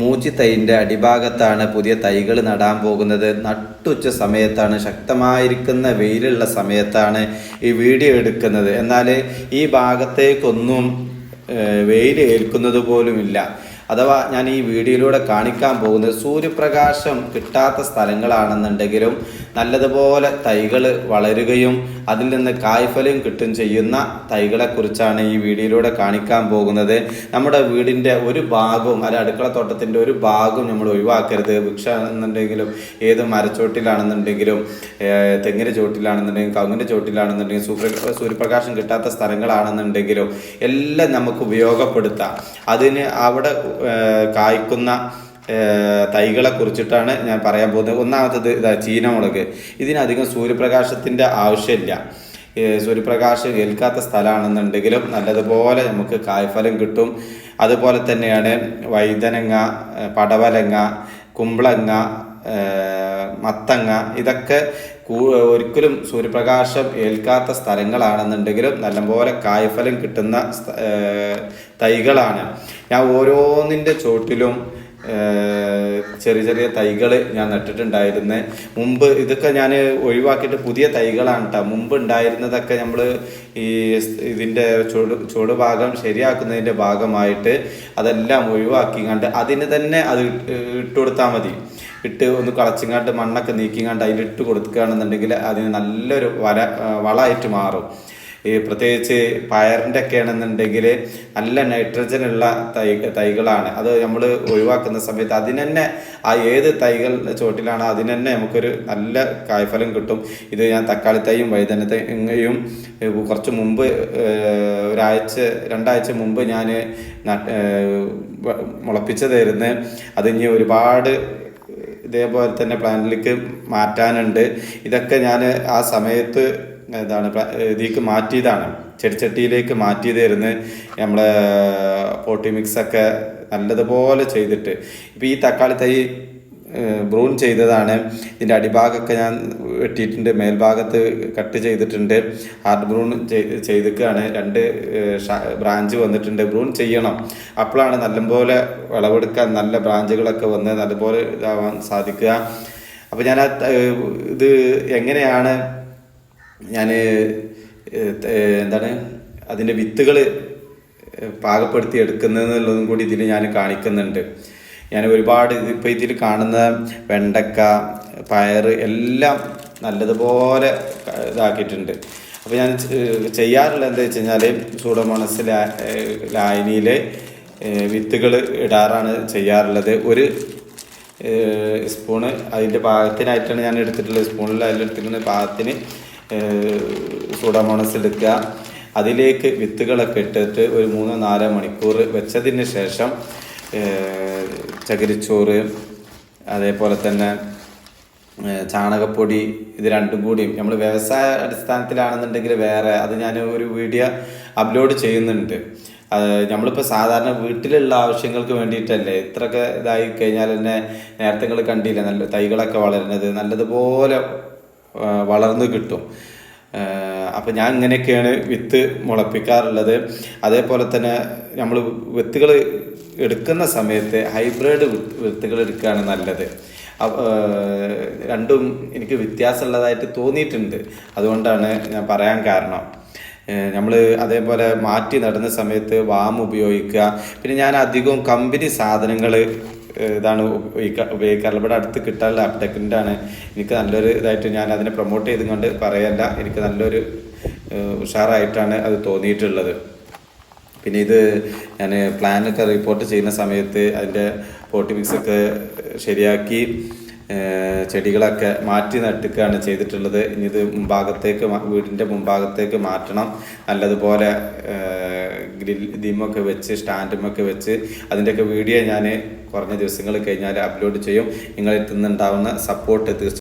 മൂച്ചി തൈന്റെ അടിഭാഗത്താണ് പുതിയ തൈകൾ നടാൻ പോകുന്നത്. നട്ടുച്ച സമയത്താണ് ശക്തമായിരിക്കുന്ന വെയിലുള്ള സമയത്താണ് ഈ വീഡിയോ എടുക്കുന്നത്. എന്നാൽ ഈ ഭാഗത്തേക്കൊന്നും വെയിൽ ഏൽക്കുന്നത് പോലുമില്ല. അഥവാ ഞാൻ ഈ വീഡിയോയിലൂടെ കാണിക്കാൻ പോകുന്നത് സൂര്യപ്രകാശം കിട്ടാത്ത സ്ഥലങ്ങളാണെന്നുണ്ടെങ്കിലും നല്ലതുപോലെ തൈകൾ വളരുകയും അതിൽ നിന്ന് കായ്ഫലം കിട്ടും ചെയ്യുന്ന തൈകളെക്കുറിച്ചാണ് ഈ വീഡിയോയിലൂടെ കാണിക്കാൻ പോകുന്നത്. നമ്മുടെ വീടിന്റെ ഒരു ഭാഗവും അല്ലെ അടുക്കള തോട്ടത്തിന്റെ ഒരു ഭാഗവും നമ്മൾ ഒഴിവാക്കരുത്. വൃക്ഷ എന്നുണ്ടെങ്കിലും ഏത് മരച്ചോട്ടിലാണെന്നുണ്ടെങ്കിലും തെങ്ങിന്റെ ചോട്ടിലാണെന്നുണ്ടെങ്കിലും കവുങ്ങിന്റെ ചോട്ടിലാണെന്നുണ്ടെങ്കിലും സൂര്യ സൂര്യപ്രകാശം കിട്ടാത്ത സ്ഥലങ്ങളാണെന്നുണ്ടെങ്കിലും എല്ലാം നമുക്ക് ഉപയോഗപ്പെടുത്താം. അതിന് അവിടെ കായ്ക്കുന്ന തൈകളെ കുറിച്ചിട്ടാണ് ഞാൻ പറയാൻ പോകുന്നത്. ഒന്നാമത്തത് ഇതാ ചീനമുളക്. ഇതിനധികം സൂര്യപ്രകാശത്തിന്റെ ആവശ്യമില്ല. സൂര്യപ്രകാശം ഏൽക്കാത്ത സ്ഥലമാണെന്നുണ്ടെങ്കിലും നല്ലതുപോലെ നമുക്ക് കായ്ഫലം കിട്ടും. അതുപോലെ തന്നെയാണ് വൈതനങ്ങ പടവലങ്ങ കുമ്പളങ്ങ മത്തങ്ങ ഇതൊക്കെ ഒരിക്കലും സൂര്യപ്രകാശം ഏൽക്കാത്ത സ്ഥലങ്ങളാണെന്നുണ്ടെങ്കിലും നല്ലപോലെ കായ്ഫലം കിട്ടുന്ന തൈകളാണ്. ഞാൻ ഓരോന്നിന്റെ ചോട്ടിലും ചെറിയ ചെറിയ തൈകൾ ഞാൻ നട്ടിട്ടുണ്ടായിരുന്നത് മുമ്പ് ഇതൊക്കെ ഞാൻ ഒഴിവാക്കിയിട്ട് പുതിയ തൈകളാണ് കേട്ടോ മുമ്പ് ഉണ്ടായിരുന്നതൊക്കെ നമ്മൾ ഈ ഇതിന്റെ ചുവട് ചുവട് ഭാഗം ശരിയാക്കുന്നതിന്റെ ഭാഗമായിട്ട് അതെല്ലാം ഒഴിവാക്കി കണ്ട് അതിന് തന്നെ അത് ഇട്ട് കൊടുത്താൽ മതി. ഇട്ട് ഒന്ന് കളച്ചിങ്ങാണ്ട് മണ്ണൊക്കെ നീക്കിങ്ങാണ്ട് അതിലിട്ട് കൊടുക്കുകയാണെന്നുണ്ടെങ്കിൽ അതിന് നല്ലൊരു വല വളമായിട്ട് മാറും. ഈ പ്രത്യേകിച്ച് പയറിന്റെ ഒക്കെ ആണെന്നുണ്ടെങ്കിൽ നല്ല നൈട്രജൻ ഉള്ള തൈ തൈകളാണ്. അത് നമ്മൾ ഒഴിവാക്കുന്ന സമയത്ത് അതിന് തന്നെ ആ ഏത് തൈകൾ ചോട്ടിലാണോ അതിന് തന്നെ നമുക്കൊരു നല്ല കായ്ഫലം കിട്ടും. ഇത് ഞാൻ തക്കാളി തൈയും വഴുതന തൈയും കുറച്ച് മുമ്പ് ഒരാഴ്ച രണ്ടാഴ്ച മുമ്പ് ഞാൻ മുളപ്പിച്ചതായിരുന്നു. അത് ഇനി ഒരുപാട് ഇതേപോലെ തന്നെ പ്ലാന്റിലേക്ക് മാറ്റാനുണ്ട്. ഇതൊക്കെ ഞാൻ ആ സമയത്ത് പ്ല- ഇതിലേക്ക് മാറ്റിയതാണ്. ചെടിച്ചട്ടിയിലേക്ക് മാറ്റിയതായിരുന്നു നമ്മളെ പോട്ടി മിക്സൊക്കെ നല്ലതുപോലെ ചെയ്തിട്ട്. ഇപ്പം ഈ തക്കാളി തൈ ബ്രൂൺ ചെയ്തതാണ്. ഇതിന്റെ അടിഭാഗമൊക്കെ ഞാൻ വെട്ടിയിട്ടുണ്ട് മേൽഭാഗത്ത് കട്ട് ചെയ്തിട്ടുണ്ട്. ഹാർഡ് ബ്രൂൺ ചെയ്തിക്കുകയാണ് രണ്ട് ബ്രാഞ്ച് വന്നിട്ടുണ്ട്. ബ്രൂൺ ചെയ്യണം. അപ്പോഴാണ് നല്ലപോലെ വിളവെടുക്കാൻ നല്ല ബ്രാഞ്ചുകളൊക്കെ വന്ന് നല്ലപോലെ ഇതാവാൻ സാധിക്കുക. അപ്പോൾ ഞാൻ ഇത് എങ്ങനെയാണ് ഞാൻ എന്താണ് അതിന്റെ വിത്തുകൾ പാകപ്പെടുത്തി എടുക്കുന്നതെന്നുള്ളതും കൂടി ഇതിൽ ഞാൻ കാണിക്കുന്നുണ്ട്. ഞാൻ ഒരുപാട് ഇപ്പോൾ ഇതിൽ കാണുന്ന വെണ്ടക്ക പയർ എല്ലാം നല്ലതുപോലെ ഇതാക്കിയിട്ടുണ്ട്. അപ്പോൾ ഞാൻ ചെയ്യാറുള്ള ചെയ്യാറുള്ളത് എന്താ വെച്ച് കഴിഞ്ഞാൽ സൂഡോമോണസ് ലായനിയിൽ വിത്തുകൾ ഇടാറാണ് ചെയ്യാറുള്ളത്. ഒരു സ്പൂണ് അതിന്റെ പാകത്തിനായിട്ടാണ് ഞാൻ എടുത്തിട്ടുള്ളത്. സ്പൂണിൽ അതിലെടുത്തിട്ടുള്ള പാകത്തിന് സൂഡാമോണസ് അതിലേക്ക് വിത്തുകളൊക്കെ ഇട്ടിട്ട് ഒരു മൂന്ന് നാല് മണിക്കൂർ വെച്ചതിന് ശേഷം ചകിരിച്ചോറ് അതേപോലെ തന്നെ ചാണകപ്പൊടി ഇത് രണ്ടും കൂടിയും. നമ്മൾ വ്യവസായ അടിസ്ഥാനത്തിലാണെന്നുണ്ടെങ്കിൽ വേറെ അത് ഞാൻ ഒരു വീഡിയോ അപ്ലോഡ് ചെയ്യുന്നുണ്ട്. അത് നമ്മളിപ്പോൾ സാധാരണ വീട്ടിലുള്ള ആവശ്യങ്ങൾക്ക് വേണ്ടിയിട്ടല്ലേ? ഇത്രയൊക്കെ ഇതായി കഴിഞ്ഞാൽ തന്നെ നേരത്തെ നിങ്ങൾ കണ്ടില്ല? നല്ല തൈകളൊക്കെ വളരുന്നത് നല്ലതുപോലെ വളർന്നു കിട്ടും. അപ്പോൾ ഞാൻ ഇങ്ങനെയൊക്കെയാണ് വിത്ത് മുളപ്പിക്കാറുള്ളത്. അതേപോലെ തന്നെ നമ്മൾ വിത്തുകൾ എടുക്കുന്ന സമയത്ത് ഹൈബ്രിഡ് വിത്തുകൾ എടുക്കുകയാണ് നല്ലത്. രണ്ടും എനിക്ക് വ്യത്യാസമുള്ളതായിട്ട് തോന്നിയിട്ടുണ്ട്. അതുകൊണ്ടാണ് ഞാൻ പറയാൻ കാരണം. നമ്മൾ അതേപോലെ മാറ്റി നടുന്ന സമയത്ത് വാം ഉപയോഗിക്കുക. പിന്നെ ഞാൻ അധികവും കമ്പനി സാധനങ്ങൾ ഇതാണ് ഉപയോഗിക്ക ഉപയോഗിക്കാറുള്ളത് ഇവിടെ അടുത്ത് കിട്ടാനുള്ള ലാപ്ടോപ്പിന്റെ ആണ് എനിക്ക് നല്ലൊരു ഇതായിട്ട് ഞാൻ അതിനെ പ്രൊമോട്ട് ചെയ്തുകൊണ്ട് പറയല്ല. എനിക്ക് നല്ലൊരു ഉഷാറായിട്ടാണ് അത് തോന്നിയിട്ടുള്ളത്. പിന്നെ ഇത് ഞാൻ പ്ലാനൊക്കെ റിപ്പോർട്ട് ചെയ്യുന്ന സമയത്ത് അതിന്റെ പോട്ടി ശരിയാക്കി ചെടികളൊക്കെ മാറ്റി നട്ടുകയാണ് ചെയ്തിട്ടുള്ളത്. ഇനി ഇത് മുമ്പാകത്തേക്ക് വീടിന്റെ മുമ്പാകത്തേക്ക് മാറ്റണം. നല്ലതുപോലെ ഗ്രിൽ ഇതിമൊക്കെ വെച്ച് സ്റ്റാൻഡുമൊക്കെ വെച്ച് അതിന്റെയൊക്കെ വീഡിയോ ഞാൻ കുറഞ്ഞ ദിവസങ്ങൾ കഴിഞ്ഞാൽ അപ്ലോഡ് ചെയ്യും. നിങ്ങളിൽ നിന്നുണ്ടാവുന്ന സപ്പോർട്ട് തീർച്ചയായും